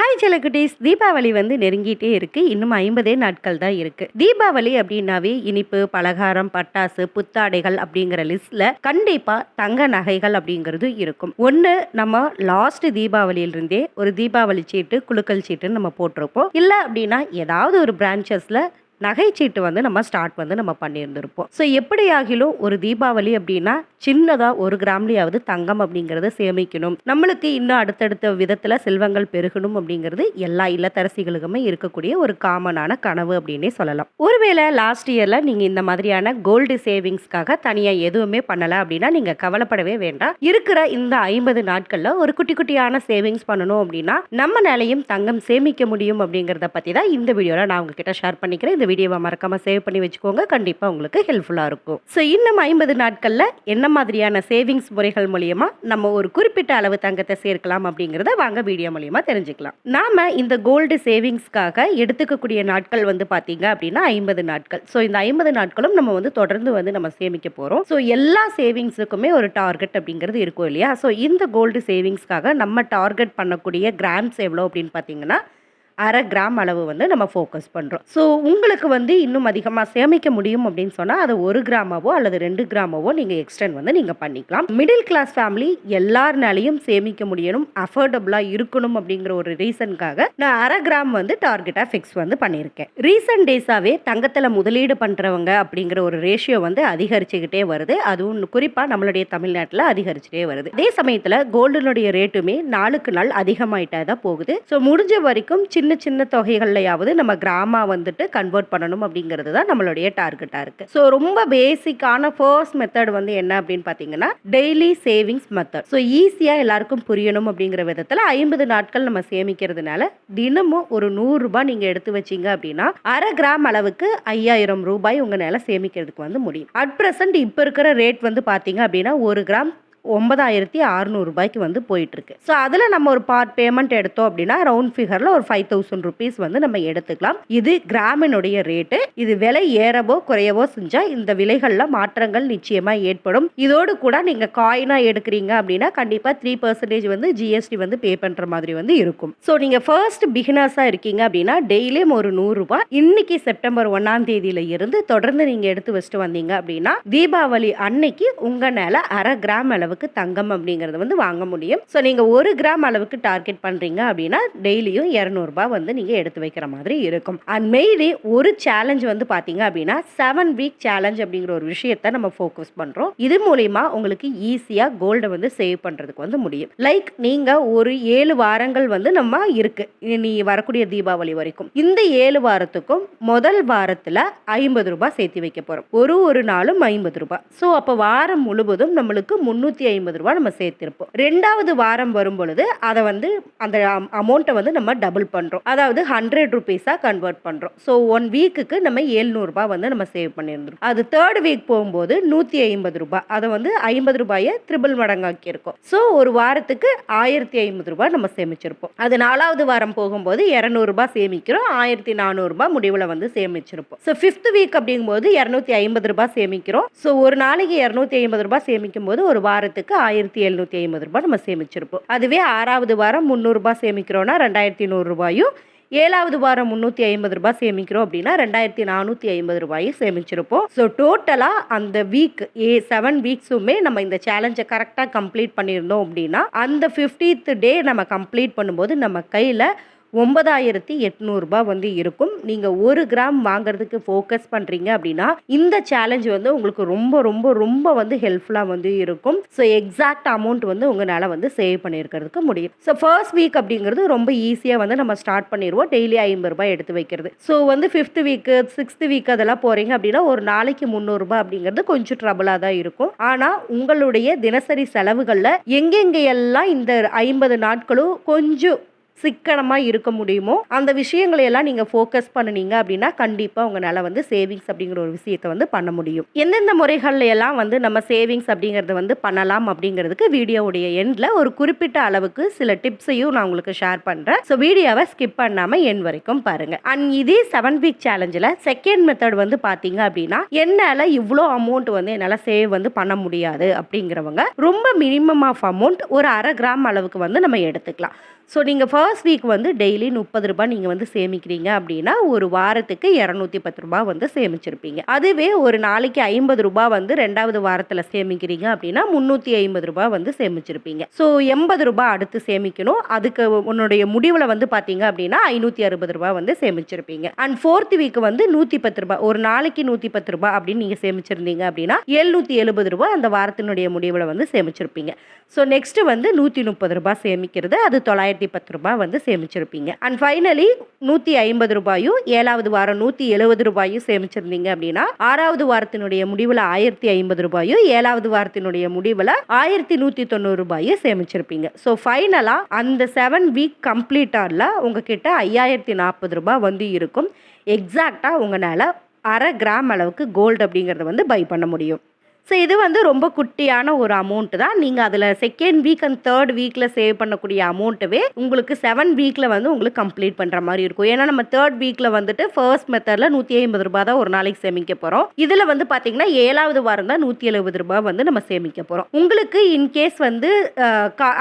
Hi ஜலகுட்டீஸ் Deepavali வந்து நெருங்கிட்டே இருக்குது இன்னும் ஐம்பதே நாட்கள் தான் இருக்குது தீபாவளி அப்படின்னாவே இனிப்பு பலகாரம் பட்டாசு புத்தாடைகள் அப்படிங்கிற லிஸ்ட்டில் கண்டிப்பாக தங்க நகைகள் அப்படிங்கிறது இருக்கும். ஒன்று நம்ம லாஸ்ட் தீபாவளியிலிருந்தே ஒரு தீபாவளி சீட்டு குலுக்கல் சீட்டுன்னு நம்ம போட்டிருப்போம். இல்லை அப்படின்னா ஏதாவது ஒரு பிரான்ச்சஸில் நகைச்சீட்டு வந்து நம்ம ஸ்டார்ட் வந்து நம்ம பண்ணியிருந்திருப்போம். ஸோ எப்படி ஆகிலும் ஒரு தீபாவளி அப்படின்னா சின்னதாக ஒரு கிராம்லேயாவது தங்கம் அப்படிங்கிறத சேமிக்கணும். நம்மளுக்கு இன்னும் அடுத்தடுத்த விதத்தில் செல்வங்கள் பெருகணும் அப்படிங்கிறது எல்லா இல்லத்தரசிகளுக்குமே இருக்கக்கூடிய ஒரு காமனான கனவு அப்படின்னே சொல்லலாம். ஒருவேளை லாஸ்ட் இயரில் நீங்கள் இந்த மாதிரியான கோல்டு சேவிங்ஸ்க்காக தனியாக எதுவுமே பண்ணலை அப்படின்னா நீங்கள் கவலைப்படவே வேண்டாம். இருக்கிற இந்த ஐம்பது நாட்களில் ஒரு குட்டி குட்டியான சேவிங்ஸ் பண்ணணும் அப்படின்னா நம்ம நிலையும் தங்கம் சேமிக்க முடியும் அப்படிங்கிறத பற்றி தான் இந்த வீடியோவில் நான் உங்ககிட்ட ஷேர் பண்ணிக்கிறேன். இந்த வீடியோவை மறக்காமல் சேவ் பண்ணி வச்சுக்கோங்க. கண்டிப்பாக உங்களுக்கு ஹெல்ப்ஃபுல்லாக இருக்கும். ஸோ இன்னும் ஐம்பது நாட்களில் என்ன மாதிரியான சேவிங்ஸ் முறைகள் மூலியமா நம்ம ஒரு குறிப்பிட்ட அளவு தங்கத்தை சேர்க்கலாம் அப்படிங்கிறத வாங்க வீடியோ மூலியமா தெரிஞ்சுக்கலாம். நாம இந்த கோல்டு சேவிங்ஸ்க்காக எடுத்துக்கக்கூடிய நாட்கள் வந்து பார்த்தீங்க அப்படின்னா ஐம்பது நாட்கள். ஸோ இந்த ஐம்பது நாட்களும் நம்ம வந்து தொடர்ந்து வந்து நம்ம சேமிக்க போகிறோம் ஸோ எல்லா சேவிங்ஸுக்குமே ஒரு டார்கெட் அப்படிங்கிறது இருக்கும் இல்லையா? ஸோ இந்த கோல்டு சேவிங்ஸ்க்காக நம்ம டார்கெட் பண்ணக்கூடிய கிராம்ஸ் எவ்வளோ அப்படின்னு பார்த்தீங்கன்னா அரை கிராம் அளவு வந்து நம்ம ஃபோக்கஸ் பண்ணுறோம் ஸோ உங்களுக்கு வந்து இன்னும் அதிகமாக சேமிக்க முடியும் அப்படின்னு சொன்னால் அதை ஒரு கிராமாவோ அல்லது ரெண்டு கிராமாவோ நீங்கள் எக்ஸ்டெண்ட் வந்து நீங்கள் பண்ணிக்கலாம். மிடில் கிளாஸ் ஃபேமிலி எல்லாருனாலையும் சேமிக்க முடியணும் அஃபோர்டபுளாக இருக்கணும் அப்படிங்கிற ஒரு ரீசனுக்காக நான் அரை கிராம் வந்து டார்கெட்டாக ஃபிக்ஸ் வந்து பண்ணியிருக்கேன். ரீசன்ட் டேஸாகவே தங்கத்தில் முதலீடு பண்ணுறவங்க அப்படிங்கிற ஒரு ரேஷியோ வந்து அதிகரிச்சுக்கிட்டே வருது. அதுவும் குறிப்பாக நம்மளுடைய தமிழ்நாட்டில் அதிகரிச்சுட்டே வருது. அதே சமயத்தில் கோல்டுனுடைய ரேட்டுமே நாளுக்கு நாள் அதிகமாயிட்டே தான் போகுது. ஸோ முடிஞ்ச வரைக்கும் சின்ன சின்ன சின்ன தொகைகள்லையாவது நம்ம கிராமா வந்துட்டு கன்வெர்ட் பண்ணணும் அப்படிங்கிறது தான் நம்மளுடைய டார்கெட்டாக இருக்குது ஸோ ரொம்ப பேசிக்கான ஃபர்ஸ்ட் மெத்தட் வந்து என்ன அப்படின்னு பார்த்தீங்கன்னா டெய்லி சேவிங்ஸ் மெத்தட் ஸோ ஈஸியாக எல்லாருக்கும் புரியணும் அப்படிங்கிற விதத்தில் ஐம்பது நாட்கள் நம்ம சேமிக்கிறதுனால தினமும் ஒரு நூறுரூபா நீங்கள் எடுத்து வச்சீங்க அப்படின்னா அரை கிராம் அளவுக்கு ஐயாயிரம் ரூபாய் உங்களால் சேமிக்கிறதுக்கு வந்து முடியும். அட் ப்ரெசன்ட் இப்போ இருக்கிற ரேட் வந்து பார்த்தீங்க அப்படின்னா ஒரு கிராம் ஒன்பதாயிரத்தி அறநூறுபாய்க்கு வந்து போயிட்டுருக்கு. ஸோ அதில் நம்ம ஒரு பார்ட் பேமெண்ட் எடுத்தோம் அப்படின்னா ரவுண்ட் ஃபிகரில் ஒரு ஃபைவ் தௌசண்ட் ருபீஸ் வந்து நம்ம எடுத்துக்கலாம். இது கிராமினுடைய ரேட்டு இது விலை ஏறவோ குறையவோ செஞ்சால் இந்த விலைகளில் மாற்றங்கள் நிச்சயமாக ஏற்படும். இதோடு கூட நீங்கள் காயினாக எடுக்கிறீங்க அப்படின்னா கண்டிப்பாக த்ரீ பர்சன்டேஜ் வந்து ஜிஎஸ்டி வந்து பே பண்ணுற மாதிரி வந்து இருக்கும். ஸோ நீங்கள் ஃபர்ஸ்ட் பிகினர்ஸாக இருக்கீங்க அப்படின்னா டெய்லியும் ஒரு நூறுரூபா இன்னைக்கு செப்டம்பர் ஒன்றாம் தேதியில இருந்து தொடர்ந்து நீங்கள் எடுத்து வச்சுட்டு வந்தீங்க அப்படின்னா தீபாவளி அன்னைக்கு உங்கள் மேலே அரை கிராம் அளவு அளவுக்கு தங்கம் அப்படிங்கிறத வந்து வாங்க முடியும். ஸோ நீங்கள் ஒரு கிராம் அளவுக்கு டார்கெட் பண்ணுறீங்க அப்படின்னா டெய்லியும் இரநூறுபா வந்து நீங்கள் எடுத்து வைக்கிற மாதிரி இருக்கும். அண்ட் மெயிலி ஒரு சேலஞ்ச் வந்து பார்த்தீங்க அப்படின்னா செவன் வீக் சேலஞ்ச் அப்படிங்கிற ஒரு விஷயத்த நம்ம ஃபோக்கஸ் பண்ணுறோம் இது மூலிமா உங்களுக்கு ஈஸியாக கோல்டை வந்து சேவ் பண்ணுறதுக்கு வந்து முடியும். லைக் நீங்கள் ஒரு ஏழு வாரங்கள் வந்து நம்ம இருக்குது நீ வரக்கூடிய தீபாவளி வரைக்கும். இந்த ஏழு வாரத்துக்கும் முதல் வாரத்தில் ஐம்பது ரூபாய் சேர்த்து வைக்க போகிறோம் ஒரு ஒரு நாளும் ஐம்பது ரூபாய். ஸோ அப்போ வாரம் முழுவதும் நம்மளுக்கு முந்நூற்றி நூற்றி ஐம்பது ரூபா நம்ம சேர்த்திருப்போம். ரெண்டாவது வாரம் வரும் பொழுது அதை வந்து அந்த அமௌண்ட்டை வந்து நம்ம டபுள் பண்ணுறோம் அதாவது ஹண்ட்ரட் ருபீஸாக கன்வெர்ட் பண்ணுறோம் ஸோ ஒன் வீக்குக்கு நம்ம ஏழ்நூறுபா வந்து நம்ம சேவ் பண்ணியிருந்தோம் அது தேர்ட் வீக் போகும்போது நூற்றி ஐம்பது ரூபாய் அதை வந்து ஐம்பது ரூபாயை த்ரிபிள் மடங்காக்கியிருக்கோம். ஸோ ஒரு வாரத்துக்கு ஆயிரத்தி ஐம்பது ரூபாய் நம்ம சேமிச்சிருப்போம். அது நாலாவது வாரம் போகும்போது இரநூறுபா சேமிக்கிறோம். ஆயிரத்தி நானூறுபா முடிவில் வந்து சேமிச்சிருப்போம். ஸோ ஃபிஃப்த் வீக் அப்படிங்கும்போது இரநூத்தி ஐம்பது ரூபாய் சேமிக்கிறோம். ஸோ ஒரு நாளைக்கு இரநூத்தி ஐம்பது ரூபாய் சேமிக்கும் போது ஒரு வாரத்துக்கு வாரத்துக்கு ஆயிரத்தி எழுநூற்றி ஐம்பது ரூபாய் நம்ம சேமிச்சிருப்போம். அதுவே ஆறாவது வாரம் முந்நூறுரூபா சேமிக்கிறோன்னா ரெண்டாயிரத்தி நூறுரூபாயும் ஏழாவது வாரம் முந்நூற்றி ஐம்பது ரூபாய் சேமிக்கிறோம் அப்படின்னா ரெண்டாயிரத்தி நானூற்றி ஐம்பது ரூபாயும் சேமிச்சிருப்போம். ஸோ டோட்டலாக அந்த வீக் ஏ செவன் வீக்ஸுமே நம்ம இந்த சேலஞ்சை கரெக்டாக கம்ப்ளீட் பண்ணியிருந்தோம் அப்படின்னா அந்த ஃபிஃப்டீத் டே நம்ம கம்ப்ளீட் பண்ணும்போது நம்ம கையில் ஒன்பதாயிரத்தி எட்நூறுபா வந்து இருக்கும். நீங்கள் ஒரு கிராம் வாங்குறதுக்கு ஃபோக்கஸ் பண்ணுறீங்க அப்படின்னா இந்த சேலஞ்ச் வந்து உங்களுக்கு ரொம்ப ரொம்ப ரொம்ப வந்து ஹெல்ப்ஃபுல்லாக வந்து இருக்கும். ஸோ எக்ஸாக்ட் அமௌண்ட் வந்து உங்களால் வந்து சேவ் பண்ணியிருக்கிறதுக்கு முடியும். ஸோ ஃபர்ஸ்ட் வீக் அப்படிங்கிறது ரொம்ப ஈஸியாக வந்து நம்ம ஸ்டார்ட் பண்ணிடுவோம் டெய்லி ஐம்பது ரூபாய் எடுத்து வைக்கிறது. ஸோ வந்து ஃபிஃப்த் வீக்கு சிக்ஸ்த் வீக் அதெல்லாம் போகிறீங்க அப்படின்னா ஒரு நாளைக்கு முந்நூறுரூபா அப்படிங்கிறது கொஞ்சம் ட்ரபுளாக தான் இருக்கும். ஆனால் உங்களுடைய தினசரி செலவுகளில் எங்கெங்கெல்லாம் இந்த ஐம்பது நாட்களும் கொஞ்சம் சிக்கனமாக இருக்க முடியுமோ அந்த விஷயங்களை எல்லாம் நீங்கள் ஃபோக்கஸ் பண்ணினீங்க அப்படின்னா கண்டிப்பாக உங்களால் வந்து சேவிங்ஸ் அப்படிங்கிற ஒரு விஷயத்தை வந்து பண்ண முடியும். எந்தெந்த முறைகள்ல எல்லாம் வந்து நம்ம சேவிங்ஸ் அப்படிங்கிறத வந்து பண்ணலாம் அப்படிங்கிறதுக்கு வீடியோவுடைய எண்டில் ஒரு குறிப்பிட்ட அளவுக்கு சில டிப்ஸையும் நான் உங்களுக்கு ஷேர் பண்ணுறேன் ஸோ வீடியோவை ஸ்கிப் பண்ணாமல் என் வரைக்கும் பாருங்கள் அண்ட் இதே செவன் வீக் சேலஞ்சில் செகண்ட் மெத்தட் வந்து பார்த்தீங்க அப்படின்னா என்னால் இவ்வளோ அமௌண்ட் வந்து என்னால் சேவ் வந்து பண்ண முடியாது அப்படிங்கிறவங்க ரொம்ப மினிமம் ஆஃப் அமௌண்ட் ஒரு அரை கிராம் அளவுக்கு வந்து நம்ம எடுத்துக்கலாம். ஸோ நீங்கள் ஃபர்ஸ்ட் வீக் வந்து டெய்லி முப்பது ரூபாய் நீங்கள் வந்து சேமிக்கிறீங்க அப்படின்னா ஒரு வாரத்துக்கு இரநூத்தி பத்து ரூபாய் வந்து சேமிச்சிருப்பீங்க. அதுவே ஒரு நாளைக்கு ஐம்பது ரூபாய் வந்து ரெண்டாவது வாரத்தில் சேமிக்கிறீங்க அப்படின்னா முந்நூற்றி ஐம்பது ரூபாய் வந்து சேமிச்சிருப்பீங்க. ஸோ எண்பது ரூபாய் அடுத்து சேமிக்கணும். அதுக்கு உன்னுடைய முடிவில் வந்து பார்த்தீங்க அப்படின்னா ஐநூற்றி அறுபது ரூபாய் வந்து சேமிச்சிருப்பீங்க. அண்ட் ஃபோர்த் வீக் வந்து நூற்றி பத்து ரூபாய் ஒரு நாளைக்கு நூற்றி பத்து ரூபாய் அப்படின்னு நீங்கள் சேமிச்சிருந்தீங்க அப்படின்னா எழுநூற்றி எழுபது ரூபாய் அந்த வாரத்தினுடைய முடிவில் வந்து சேமிச்சிருப்பீங்க. ஸோ நெக்ஸ்ட் வந்து நூற்றி முப்பது ரூபாய் சேமிக்கிறது அது தொள்ளாயிரத்தி பத்து ரூபாய். வந்து சேமிச்சிருப்பீங்க. அண்ட் ஃபைனலி நூற்றி ஐம்பது ரூபாயும் ஏழாவது வாரம் நூற்றி எழுபது ரூபாயும் சேமிச்சிருந்தீங்க அப்படின்னா ஆறாவது வாரத்தினுடைய முடிவில் ஆயிரத்தி ஐம்பது ரூபாயும் ஏழாவது வாரத்தினுடைய முடிவில் ஆயிரத்தி நூற்றி தொண்ணூறு ரூபாயும் சேமிச்சிருப்பீங்க. ஸோ ஃபைனலாக அந்த செவன் வீக் கம்ப்ளீட்டாரில் உங்ககிட்ட ஐயாயிரத்தி நாற்பது ரூபாய் வந்து இருக்கும். எக்ஸாக்டாக உங்களால் அரை கிராம் அளவுக்கு கோல்டு அப்படிங்கிறத வந்து பை பண்ண முடியும். ஸோ இது வந்து ரொம்ப குட்டியான ஒரு அமௌண்ட் தான். நீங்கள் அதில் செகண்ட் வீக் அண்ட் தேர்ட் வீக்கில் சேவ் பண்ணக்கூடிய அமௌண்ட்டவே உங்களுக்கு செவன் வீக்கில் வந்து உங்களுக்கு கம்ப்ளீட் பண்ணுற மாதிரி இருக்கும். ஏன்னா நம்ம தேர்ட் வீக்கில் வந்துட்டு ஃபர்ஸ்ட் மெத்தடில் நூற்றி ஐம்பது ரூபாய் தான் ஒரு நாளைக்கு சேமிக்க போகிறோம் இதில் வந்து பார்த்தீங்கன்னா ஏழாவது வாரம் தான் நூற்றி எழுபது ரூபாய் வந்து நம்ம சேமிக்க போகிறோம் உங்களுக்கு இன்கேஸ் வந்து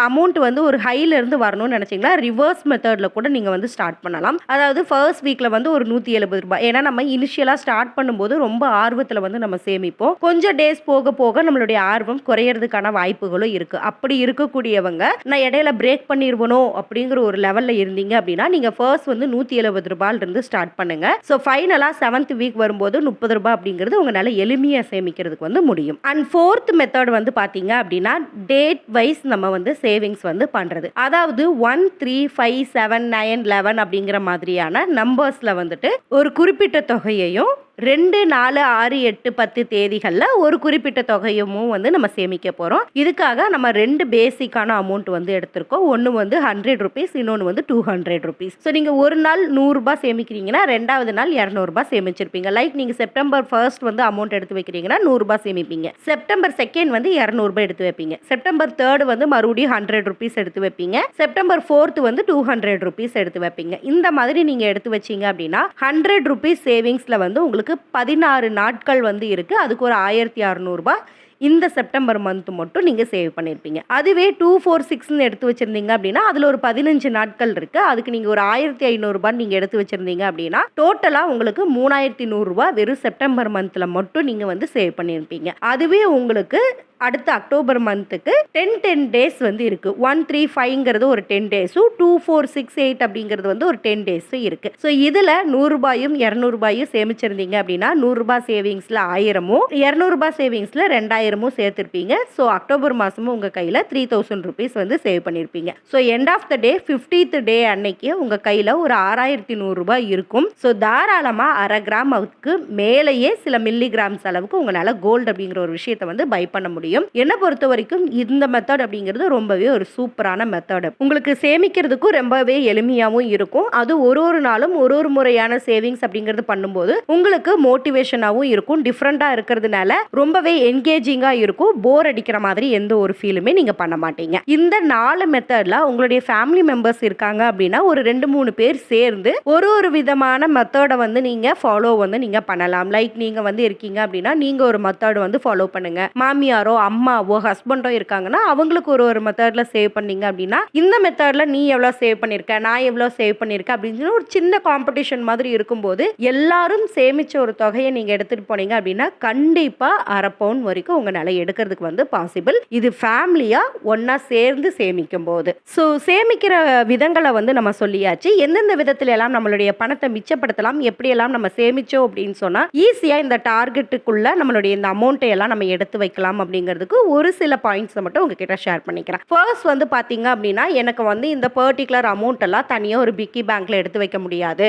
அமௌண்ட் வந்து ஒரு ஹைலேருந்து வரணும்னு நினச்சிங்கன்னா ரிவர்ஸ் மெத்தடில் கூட நீங்கள் வந்து ஸ்டார்ட் பண்ணலாம். அதாவது ஃபர்ஸ்ட் வீக்கில் வந்து ஒரு நூற்றி எழுபது ரூபாய். ஏன்னா நம்ம இனிஷியலாக ஸ்டார்ட் பண்ணும்போது ரொம்ப ஆர்வத்தில் வந்து நம்ம சேமிப்போம். கொஞ்சம் டேஸ் போக போக நம்மளுடைய ஆர்வம் குறையறதுக்கான வாய்ப்புகளும் இருக்குது அப்படி இருக்கக்கூடியவங்க நான் இடையில பிரேக் பண்ணிடுவனோ அப்படிங்கிற ஒரு லெவலில் இருந்தீங்க அப்படின்னா நீங்கள் ஃபர்ஸ்ட் வந்து நூற்றி எழுபது ரூபாயிலிருந்து ஸ்டார்ட் பண்ணுங்க. ஸோ ஃபைனலாக செவன்த் வீக் வரும்போது முப்பது ரூபாய் அப்படிங்கிறது உங்களால் எளிமையாக சேமிக்கிறதுக்கு வந்து முடியும். அண்ட் ஃபோர்த் மெத்தட் வந்து பார்த்தீங்க அப்படின்னா டேட் வைஸ் நம்ம வந்து சேவிங்ஸ் வந்து பண்ணுறது அதாவது one three five seven nine eleven அப்படிங்கிற மாதிரியான நம்பர்ஸில் வந்துட்டு ஒரு குறிப்பிட்ட தொகையையும் ரெண்டு நாலு ஆறு எட்டு பத்து தேதிகளில் ஒரு குறிப்பிட்ட தொகையுமும் வந்து நம்ம சேமிக்க போகிறோம் இதுக்காக நம்ம ரெண்டு பேசிக்கான அமௌண்ட் வந்து எடுத்திருக்கோம். ஒன்று வந்து ஹண்ட்ரட் ருபீஸ் இன்னொன்று வந்து டூ ஹண்ட்ரட் ருபீஸ் ஸோ நீங்கள் ஒரு நாள் நூறுரூபா சேமிக்கிறீங்கன்னா ரெண்டாவது நாள் இரநூறுபா சேமிச்சிருப்பீங்க. லைக் நீங்கள் செப்டம்பர் ஃபர்ஸ்ட் வந்து அமௌண்ட் எடுத்து வைக்கிறீங்கன்னா நூறுரூபா சேமிப்பீங்க. செப்டம்பர் செகண்ட் வந்து இரநூறுபா எடுத்து வைப்பீங்க. செப்டம்பர் தேர்ட் வந்து மறுபடியும் ஹண்ட்ரட் ருபீஸ் எடுத்து வைப்பீங்க. செப்டம்பர் ஃபோர்த்து வந்து டூ ஹண்ட்ரட் ருபீஸ் எடுத்து வைப்பீங்க. இந்த மாதிரி நீங்கள் எடுத்து வச்சிங்க அப்படின்னா ஹண்ட்ரட் ருபீஸ் சேவிங்ஸில் வந்து உங்களுக்கு பதினாறு நாட்கள் வந்து இருக்குது அதுக்கு ஒரு ஆயிரத்தி அறநூறுபா இந்த செப்டம்பர் மந்த் மட்டும் நீங்கள் சேவ் பண்ணியிருப்பீங்க அதுவே டூ ஃபோர் சிக்ஸ்னு எடுத்து வச்சுருந்தீங்க அப்படின்னா அதில் ஒரு பதினஞ்சு நாட்கள் இருக்குது அதுக்கு நீங்கள் ஒரு ஆயிரத்தி ஐநூறுரூபான்னு நீங்கள் எடுத்து வச்சுருந்தீங்க அப்படின்னா டோட்டலாக உங்களுக்கு மூணாயிரத்தி நூறுரூவா வெறும் செப்டம்பர் மந்தில் மட்டும் நீங்கள் வந்து சேவ் பண்ணியிருப்பீங்க அதுவே உங்களுக்கு அடுத்த அக்டோபர் மந்த்துக்கு டென் டென் டேஸ் வந்து இருக்குது ஒன் த்ரீ ஃபைவ்ங்கிறது ஒரு டென் டேஸும் டூ ஃபோர் சிக்ஸ் எயிட் அப்படிங்கிறது வந்து ஒரு டென் டேஸும் இருக்குது ஸோ இதில் நூறுரூபாயும் இரநூறுபாயும் சேமிச்சிருந்தீங்க அப்படின்னா நூறுரூபா சேவிங்ஸில் ஆயிரமும் இரநூறுபா சேவிங்ஸில் ரெண்டாயிரமும் சேர்த்துருப்பீங்க. ஸோ அக்டோபர் மாதமும் உங்கள் கையில் த்ரீ தௌசண்ட் ருபீஸ் வந்து சேவ் பண்ணியிருப்பீங்க so end of the day fiftieth day அன்னைக்கு உங்கள் கையில் ஒரு ஆறாயிரத்தி நூறுரூபா இருக்கும். ஸோ தாராளமாக அரை கிராம் அதுக்கு மேலேயே சில மில்லி கிராம்ஸ் அளவுக்கு உங்களால் கோல்டு அப்படிங்கிற ஒரு விஷயத்தை வந்து பை பண்ண முடியும். என்னை பொறுத்த வரைக்கும் இந்த மெத்தட் அப்படிங்கிறது ரொம்பவே ஒரு சூப்பரான மெத்தடு உங்களுக்கு சேமிக்கிறதுக்கும் ரொம்பவே எளிமையாகவும் இருக்கும். அது ஒரு ஒரு நாளும் ஒரு ஒரு முறையான சேவிங்ஸ் அப்படிங்கிறது பண்ணும்போது உங்களுக்கு மோட்டிவேஷனாகவும் இருக்கும். டிஃப்ரெண்ட்டாக இருக்கிறதுனால ரொம்பவே என்கேஜிங்காக இருக்கும். போர் அடிக்கிற மாதிரி எந்த ஒரு ஃபீலுமே நீங்கள் பண்ண மாட்டீங்க. இந்த நாலு மெத்தடில் உங்களுடைய ஃபேமிலி மெம்பர்ஸ் இருக்காங்க அப்படின்னா ஒரு ரெண்டு மூணு பேர் சேர்ந்து ஒரு ஒரு விதமான மெத்தடை வந்து நீங்கள் ஃபாலோ வந்து நீங்கள் பண்ணலாம். லைக் நீங்கள் வந்து இருக்கீங்க அப்படின்னா நீங்கள் ஒரு மெத்தட் வந்து ஃபாலோ பண்ணுங்க. மாமியாரோ அம்மாவோ ஹஸ்பண்டோ இருக்காங்கன்னா அவங்களுக்கு ஒரு ஒரு மெத்தடில் சேவ் பண்ணீங்க அப்படின்னா இந்த மெத்தடில் நீ எவ்வளோ சேவ் பண்ணியிருக்க நான் எவ்வளோ சேவ் பண்ணியிருக்கேன் அப்படின்னு ஒரு சின்ன காம்படிஷன் மாதிரி இருக்கும்போது எல்லாரும் சேமிச்ச ஒரு தொகையை நீங்கள் எடுத்துகிட்டு போனீங்க அப்படின்னா கண்டிப்பாக அரை பவுன் வரைக்கும் உங்களால் எடுக்கிறதுக்கு வந்து பாசிபிள் இது ஃபேமிலியாக ஒன்றா சேர்ந்து சேமிக்கும் போது ஸோ சேமிக்கிற விதங்களை வந்து நம்ம சொல்லியாச்சு. எந்தெந்த விதத்துல எல்லாம் நம்மளுடைய பணத்தை மிச்சப்படுத்தலாம் எப்படியெல்லாம் நம்ம சேமிச்சோம் அப்படின்னு சொன்னால் ஈஸியாக இந்த டார்கெட்டுக்குள்ளே நம்மளுடைய இந்த அமௌண்ட்டை எல்லாம் நம்ம எடுத்து வைக்கலாம் அப்படிங்கிறதுக்கு ஒரு சில பாயிண்ட்ஸை மட்டும் உங்ககிட்ட ஷேர் பண்ணிக்கிறேன். ஃபர்ஸ்ட் வந்து பார்த்தீங்க அப்படின்னா எனக்கு வந்து இந்த பர்டிகுலர் அமௌண்ட் எல்லாம் தனியாக ஒரு பிக்கி பேங்க்ல எடுத்து வைக்க முடியாது.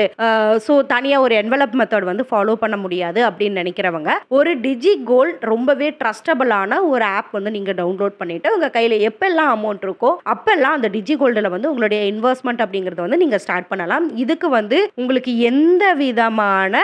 ஸோ தனியாக ஒரு என்வலப் மெத்தட் வந்து ஃபாலோ பண்ண முடியாது அப்படின்னு நினைக்கிறவங்க ஒரு டிஜி கோல்ட் ரொம்பவே ட்ரஸ்டபிளான ஒரு ஆப் வந்து நீங்கள் டவுன்லோட் பண்ணிட்டு உங்கள் கையில் எப்பெல்லாம் அமௌண்ட் இருக்கோ அப்பெல்லாம் அந்த டிஜி கோல்டில் வந்து உங்களுடைய இன்வெஸ்ட்மெண்ட் அப்படிங்கிறத வந்து நீங்கள் ஸ்டார்ட் பண்ணலாம். இதுக்கு வந்து உங்களுக்கு எந்த விதமான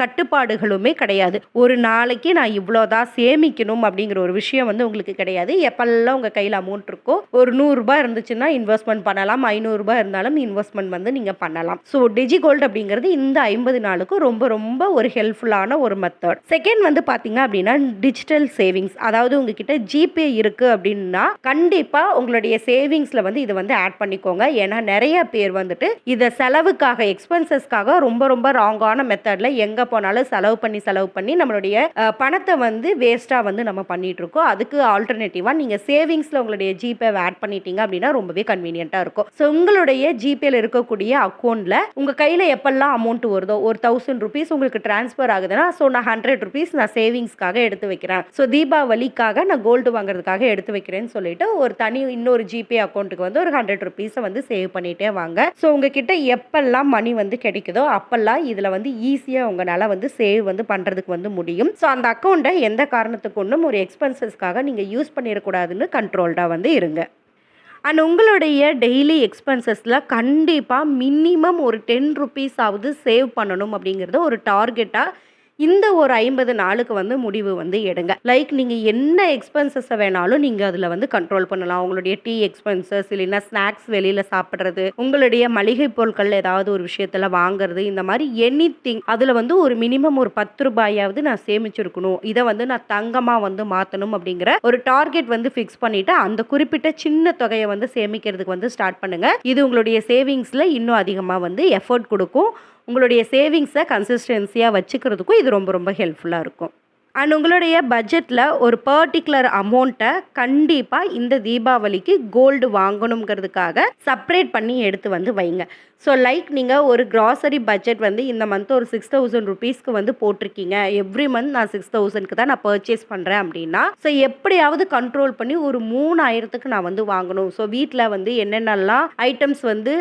கட்டுப்பாடுகளுமே கிடையாது. ஒரு நாளைக்கு நான் இவ்வளோதான் சேமிக்கணும் அப்படிங்கிற ஒரு விஷயம் விஷயம் வந்து உங்களுக்கு கிடையாது. எப்பெல்லாம் உங்கள் கையில் அமௌண்ட் இருக்கோ ஒரு நூறுரூபா இருந்துச்சுன்னா இன்வெஸ்ட்மெண்ட் பண்ணலாம். ஐநூறுரூபா இருந்தாலும் இன்வெஸ்ட்மெண்ட் வந்து நீங்கள் பண்ணலாம். ஸோ டிஜி கோல்டு அப்படிங்கிறது இந்த ஐம்பது நாளுக்கு ரொம்ப ரொம்ப ஒரு ஹெல்ப்ஃபுல்லான ஒரு மெத்தட் செகண்ட் வந்து பார்த்தீங்க அப்படின்னா டிஜிட்டல் சேவிங்ஸ் அதாவது உங்ககிட்ட ஜிபே இருக்குது அப்படின்னா கண்டிப்பாக உங்களுடைய சேவிங்ஸில் வந்து இதை வந்து ஆட் பண்ணிக்கோங்க. ஏன்னா நிறைய பேர் வந்துட்டு இதை செலவுக்காக எக்ஸ்பென்சஸ்க்காக ரொம்ப ரொம்ப ராங்கான மெத்தடில் எங்கே போனாலும் செலவு பண்ணி செலவு பண்ணி நம்மளுடைய பணத்தை வந்து வேஸ்ட்டாக வந்து நம்ம பண்ணிட்டு இருக்கோ அதுக்கு ஆல்டர்னேட்டிவாக நீங்கள் சேவிங்ஸில் உங்களுடைய ஜிபேவை ஆட் பண்ணிட்டீங்க அப்படின்னா ரொம்பவே கன்வீனியண்ட்டாக இருக்கும். ஸோ உங்களுடைய ஜிபேல இருக்கக்கூடிய அக்கௌண்ட்டில் உங்கள் கையில் எப்பெல்லாம் அமௌண்ட் வருதோ ஒரு தௌசண்ட் ருபீஸ் உங்களுக்கு ட்ரான்ஸ்ஃபர் ஆகுதுன்னா ஸோ நான் ஹண்ட்ரட் ருபீஸ் நான் சேவிங்ஸ்க்காக எடுத்து வைக்கிறேன். ஸோ தீபாவளிக்காக நான் கோல்டு வாங்குறதுக்காக எடுத்து வைக்கிறேன்னு சொல்லிட்டு ஒரு தனி இன்னொரு ஜிபே அக்கௌண்ட்டுக்கு வந்து ஒரு ஹண்ட்ரட் ருபீஸை வந்து சேவ் பண்ணிட்டே வாங்க. ஸோ உங்ககிட்ட எப்பெல்லாம் மணி வந்து கிடைக்குதோ அப்பெல்லாம் இதில் வந்து ஈஸியாக உங்களால் வந்து சேவ் வந்து பண்ணுறதுக்கு வந்து முடியும். ஸோ அந்த அக்கௌண்ட்டை எந்த காரணத்துக்கு ஒன்றும் ஒரு எக்ஸ்பென்சஸ்க்காக நீங்கள் யூஸ் பண்ணிடக்கூடாதுன்னு கண்ட்ரோல்டாக வந்து இருங்க. அண்ட் உங்களுடைய டெய்லி எக்ஸ்பென்சஸில் கண்டிப்பாக மினிமம் ஒரு டென் ருபீஸ் ஆகுது சேவ் பண்ணணும் அப்படிங்கிறத ஒரு டார்கெட்டாக இந்த ஒரு ஐம்பது நாளுக்கு வந்து முடிவு வந்து எடுங்க. லைக் நீங்கள் என்ன எக்ஸ்பென்சஸை வேணாலும் நீங்கள் அதில் வந்து கண்ட்ரோல் பண்ணலாம். உங்களுடைய டீ எக்ஸ்பென்சஸ் இல்லைன்னா ஸ்நாக்ஸ் வெளியில் சாப்பிட்றது உங்களுடைய மளிகை பொருட்கள் ஏதாவது ஒரு விஷயத்தில் வாங்குறது இந்த மாதிரி எனி திங் அதில் வந்து ஒரு மினிமம் ஒரு பத்து ரூபாயாவது நான் சேமிச்சிருக்கணும். இதை வந்து நான் தங்கமாக வந்து மாற்றணும் அப்படிங்கிற ஒரு டார்கெட் வந்து ஃபிக்ஸ் பண்ணிவிட்டு அந்த குறிப்பிட்ட சின்ன தொகையை வந்து சேமிக்கிறதுக்கு வந்து ஸ்டார்ட் பண்ணுங்கள் இது உங்களுடைய சேவிங்ஸில் இன்னும் அதிகமாக வந்து எஃபர்ட் கொடுக்கும். உங்களுடைய சேவிங்ஸை கன்சிஸ்டன்சியாக வச்சுக்கிறதுக்கும் இது ரொம்ப ரொம்ப ஹெல்ப்ஃபுல்லாக இருக்கும். அண்ட் உங்களுடைய பட்ஜெட்டில் ஒரு பர்டிகுலர் அமௌண்ட்டை கண்டிப்பாக இந்த தீபாவளிக்கு கோல்டு வாங்கணுங்கிறதுக்காக செப்பரேட் பண்ணி எடுத்து வந்து வைங்க. ஸோ லைக் நீங்கள் ஒரு க்ராசரி பட்ஜெட் வந்து இந்த மந்த் ஒரு சிக்ஸ் தௌசண்ட் ருபீஸ்க்கு வந்து போட்டிருக்கீங்க. எவ்ரி மந்த் நான் சிக்ஸ் தௌசண்ட்க்கு தான் நான் பர்ச்சேஸ் பண்ணுறேன் அப்படின்னா ஸோ எப்படியாவது கண்ட்ரோல் பண்ணி ஒரு மூணாயிரத்துக்கு நான் வந்து வாங்கணும். ஸோ வீட்டில் வந்து என்னென்னலாம் ஐட்டம்ஸ் வந்து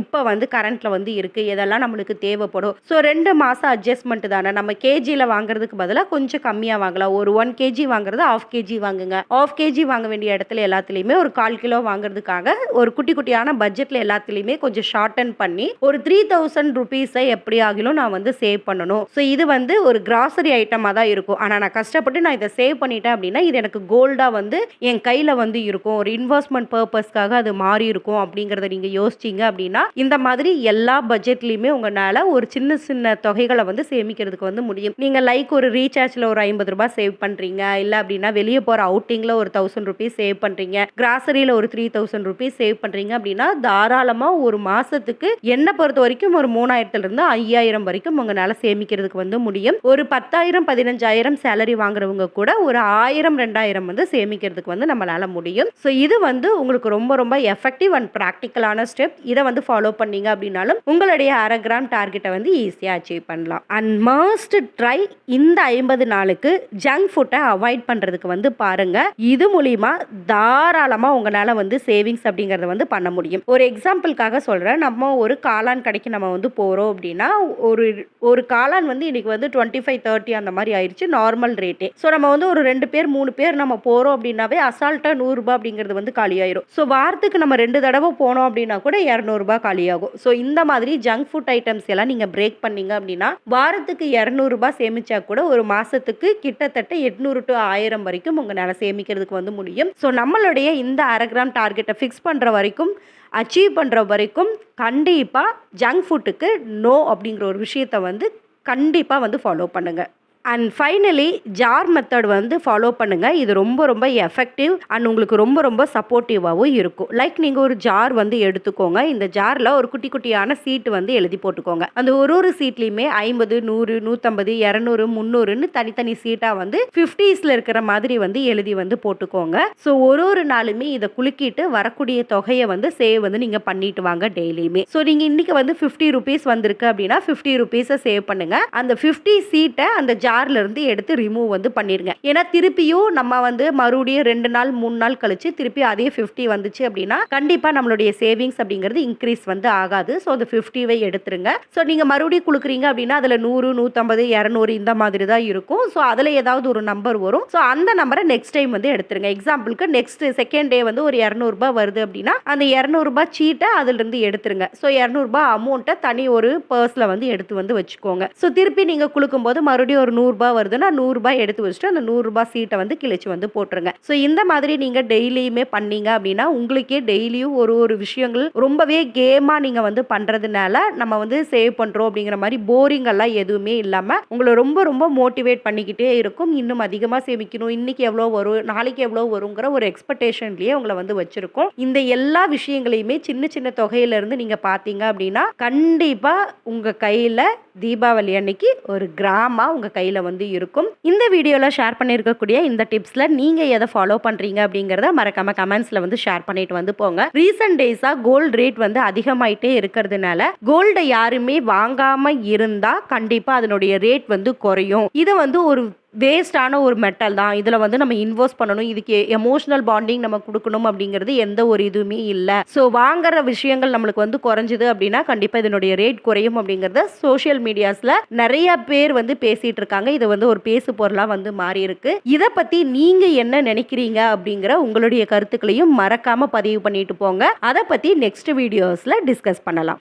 இப்போ வந்து கரண்ட்டில் வந்து இருக்குது எதெல்லாம் நம்மளுக்கு தேவைப்படும். ஸோ ரெண்டு மாதம் அட்ஜஸ்ட்மெண்ட் தானே. நம்ம கேஜியில் வாங்குறதுக்கு பதிலாக கொஞ்சம் கம்மியாக வாங்கலாம் ஒரு ஒன் கேஜி வாங்குறது ஆஃப் கேஜி வாங்குங்க. ஆஃப் கேஜி வாங்க வேண்டிய இடத்துல எல்லாத்துலேயுமே ஒரு கால் கிலோ வாங்குறதுக்காக ஒரு குட்டி குட்டியான பட்ஜெட்டில் எல்லாத்துலேயுமே கொஞ்சம் ஷார்டன் பண்ணி ஒரு த்ரீ தௌசண்ட் ருபீஸை எப்படி ஆகிலும் நான் வந்து சேவ் பண்ணணும். ஸோ இது வந்து ஒரு கிராசரி ஐட்டமாக தான் இருக்கும். ஆனால் நான் கஷ்டப்பட்டு நான் இதை சேவ் பண்ணிட்டேன் அப்படின்னா இது எனக்கு கோல்டாக வந்து என் கையில் வந்து இருக்கும். ஒரு இன்வெஸ்ட்மெண்ட் பர்பஸ்க்காக அது மாறி இருக்கும் அப்படிங்கிறத நீங்கள் யோசிச்சிங்க அப்படின்னா இந்த மாதிரி எல்லா பட்ஜெட்லேயுமே உங்களால் ஒரு சின்ன சின்ன தொகைகளை வந்து சேமிக்கிறதுக்கு வந்து முடியும். நீங்கள் லைக் ஒரு ரீசார்ஜில் ஒரு ஐம்பது ரூபாய் சேவ் பண்ணுறீங்க இல்லை அப்படின்னா வெளியே போகிற அவுட்டிங்கில் ஒரு தௌசண்ட் ருபீஸ் சேவ் பண்ணுறீங்க கிராசரியில் ஒரு த்ரீ தௌசண்ட் ருபீஸ் சேவ் பண்ணுறீங்க அப்படின்னா தாராளமாக ஒரு மாதத்துக்கு என்னை பொறுத்த வரைக்கும் ஒரு மூணாயிரத்துலேருந்து ஐயாயிரம் வரைக்கும் உங்களால் சேமிக்கிறதுக்கு வந்து முடியும். ஒரு பத்தாயிரம் பதினஞ்சாயிரம் சேலரி வாங்குறவங்க கூட ஒரு ஆயிரம் ரெண்டாயிரம் வந்து சேமிக்கிறதுக்கு வந்து நம்மளால் முடியும். ஸோ இது வந்து உங்களுக்கு ரொம்ப ரொம்ப எஃபெக்டிவ் அண்ட் ப்ராக்டிக்கலான ஸ்டெப் இதை வந்து ஃபாலோ பண்ணீங்க அப்படின்னாலும் உங்களுடைய அரை கிராம் டார்கெட்டை வந்து ஈஸியாக அச்சீவ் பண்ணலாம். அண்ட் மஸ்ட் ட்ரை இந்த ஐம்பது நாள் நாளுக்கு ஜங்க் ஃபுட்டை அவாய்ட் பண்ணுறதுக்கு வந்து பாருங்கள் இது மூலிமா தாராளமாக உங்களால் வந்து சேவிங்ஸ் அப்படிங்கிறத வந்து பண்ண முடியும். ஒரு எக்ஸாம்பிளுக்காக சொல்கிறேன் நம்ம ஒரு காளான் கடைக்கு நம்ம வந்து போகிறோம் அப்படின்னா ஒரு ஒரு காளான் வந்து இன்றைக்கி வந்து டுவெண்ட்டி ஃபைவ் தேர்ட்டி அந்த மாதிரி ஆயிடுச்சு நார்மல் ரேட்டே ஸோ நம்ம வந்து ஒரு ரெண்டு பேர் மூணு பேர் நம்ம போகிறோம் அப்படின்னாவே அசால்ட்டாக நூறுரூபா அப்படிங்கிறது வந்து காலியாயிரும். ஸோ வாரத்துக்கு நம்ம ரெண்டு தடவை போனோம் அப்படின்னா கூட இரநூறுபா காலியாகும். ஸோ இந்த மாதிரி ஜங்க் ஃபுட் ஐட்டம்ஸ் எல்லாம் நீங்கள் பிரேக் பண்ணீங்க அப்படின்னா வாரத்துக்கு இரநூறுபா சேமிச்சா கூட ஒரு மாதத்துக்கு கிட்டத்தட்ட எட்நூறு டு ஆயிரம் வரைக்கும் உங்களால் சேமிக்கிறதுக்கு வந்து முடியும். ஸோ நம்மளுடைய இந்த அரை கிராம் டார்கெட்டை ஃபிக்ஸ் பண்ணுற வரைக்கும் அச்சீவ் பண்ணுற வரைக்கும் கண்டிப்பாக ஜங்க் ஃபுட்டுக்கு நோ அப்படிங்கிற ஒரு விஷயத்தை வந்து கண்டிப்பாக வந்து ஃபாலோ பண்ணுங்கள் அண்ட் ஃபைனலி ஜார் மெத்தட் வந்து ஃபாலோ பண்ணுங்கள் இது ரொம்ப ரொம்ப எஃபெக்டிவ் அண்ட் உங்களுக்கு ரொம்ப ரொம்ப சப்போர்ட்டிவாகவும் இருக்கும். லைக் நீங்கள் ஒரு ஜார் வந்து எடுத்துக்கோங்க. இந்த ஜாரில் ஒரு குட்டி குட்டியான சீட்டு வந்து எழுதி போட்டுக்கோங்க. அந்த ஒரு ஒரு சீட்லேயுமே ஐம்பது நூறு நூற்றம்பது இரநூறு முந்நூறுன்னு தனித்தனி சீட்டாக வந்து ஃபிஃப்டிஸில் இருக்கிற மாதிரி வந்து எழுதி வந்து போட்டுக்கோங்க. ஸோ ஒரு ஒரு நாளுமே இதை குலுக்கிட்டு வரக்கூடிய தொகையை வந்து சேவ் வந்து நீங்கள் பண்ணிட்டு வாங்க டெய்லியுமே. ஸோ நீங்கள் இன்றைக்கி வந்து ஃபிஃப்டி ருபீஸ் வந்திருக்கு அப்படின்னா ஃபிஃப்டி ருபீஸை சேவ் பண்ணுங்கள் அந்த ஃபிஃப்டி சீட்டை அந்த ஜார் இருந்து எடுத்து ரிமூவ் வந்து பண்ணிருங்க. ஏன்னா திருப்பியும் நம்ம வந்து மறுபடியும் ரெண்டு நாள் மூணு நாள் கழிச்சு திருப்பி அதே ஃபிஃப்டி வந்துச்சு அப்படின்னா கண்டிப்பாக நம்மளுடைய சேவிங்ஸ் அப்படிங்கிறது இன்க்ரீஸ் வந்து ஆகாது. ஸோ அந்த ஃபிஃப்டிவை எடுத்துருங்க. ஸோ நீங்கள் மறுபடியும் கொடுக்குறீங்க அப்படின்னா அதில் நூறு நூற்றம்பது இரநூறு இந்த மாதிரி தான் இருக்கும். ஸோ அதில் ஏதாவது ஒரு நம்பர் வரும். ஸோ அந்த நம்பரை நெக்ஸ்ட் டைம் வந்து எடுத்துருங்க. எக்ஸாம்பிளுக்கு நெக்ஸ்ட் செகண்ட் டே வந்து ஒரு இரநூறுபா வருது அப்படின்னா அந்த இரநூறுபா சீட்டை அதிலிருந்து எடுத்துருங்க. ஸோ இரநூறுபா அமௌண்ட்டை தனி ஒரு பர்ஸில் வந்து எடுத்து வந்து வச்சுக்கோங்க. ஸோ திருப்பி நீங்கள் கொடுக்கும்போது மறுபடியும் ஒரு நூறுரூபா வருதுன்னா நூறுரூபா எடுத்து வச்சுட்டு அந்த நூறுரூபா சீட்டை வந்து கிழிச்சு வந்து போட்டுருங்க. ஸோ இந்த மாதிரி நீங்கள் டெய்லியுமே பண்ணீங்க அப்படின்னா உங்களுக்கே டெய்லியும் ஒரு ஒரு விஷயங்கள் ரொம்பவே கேமாக நீங்கள் வந்து பண்ணுறதுனால நம்ம வந்து சேவ் பண்ணுறோம் அப்படிங்கிற மாதிரி போரிங் எல்லாம் எதுவுமே இல்லாமல் உங்களை ரொம்ப ரொம்ப மோட்டிவேட் பண்ணிக்கிட்டே இருக்கும். இன்னும் அதிகமாக சேமிக்கணும். இன்னைக்கு எவ்வளோ வரும் நாளைக்கு எவ்வளோ வருங்கிற ஒரு எக்ஸ்பெக்டேஷன்லேயே உங்களை வந்து வச்சுருக்கோம். இந்த எல்லா விஷயங்களையுமே சின்ன சின்ன தொகையிலேருந்து நீங்கள் பார்த்தீங்க அப்படின்னா கண்டிப்பாக உங்கள் கையில் தீபாவளி அன்னைக்கு ஒரு கிராமா உங்கள் கையில் வந்து இருக்கும். இந்த வீடியோவில் ஷேர் பண்ணியிருக்கக்கூடிய இந்த டிப்ஸில் நீங்கள் எதை ஃபாலோ பண்ணுறீங்க அப்படிங்கிறத மறக்காம கமெண்ட்ஸில் வந்து ஷேர் பண்ணிட்டு வந்து போங்க. ரீசெண்ட் டேஸாக கோல்டு ரேட் வந்து அதிகமாயிட்டே இருக்கிறதுனால கோல்டை யாருமே வாங்காமல் இருந்தால் கண்டிப்பாக அதனுடைய ரேட் வந்து குறையும். இது வந்து ஒரு வேஸ்டான ஒரு மெட்டல் தான். இதில் வந்து நம்ம இன்வெஸ்ட் பண்ணணும். இதுக்கு எமோஷனல் பாண்டிங் நம்ம கொடுக்கணும் அப்படிங்கிறது எந்த ஒரு இதுவுமே இல்லை. ஸோ வாங்குற விஷயங்கள் நம்மளுக்கு வந்து குறைஞ்சிது அப்படின்னா கண்டிப்பாக இதனுடைய ரேட் குறையும் அப்படிங்கிறத சோஷியல் மீடியாஸில் நிறைய பேர் வந்து பேசிகிட்டு இருக்காங்க. இது வந்து ஒரு பேசு பொருளாக வந்து மாறி இருக்கு. இதை பற்றி நீங்கள் என்ன நினைக்கிறீங்க அப்படிங்கிற உங்களுடைய கருத்துக்களையும் மறக்காமல் பதிவு பண்ணிட்டு போங்க. அதை பற்றி நெக்ஸ்ட் வீடியோஸில் டிஸ்கஸ் பண்ணலாம்.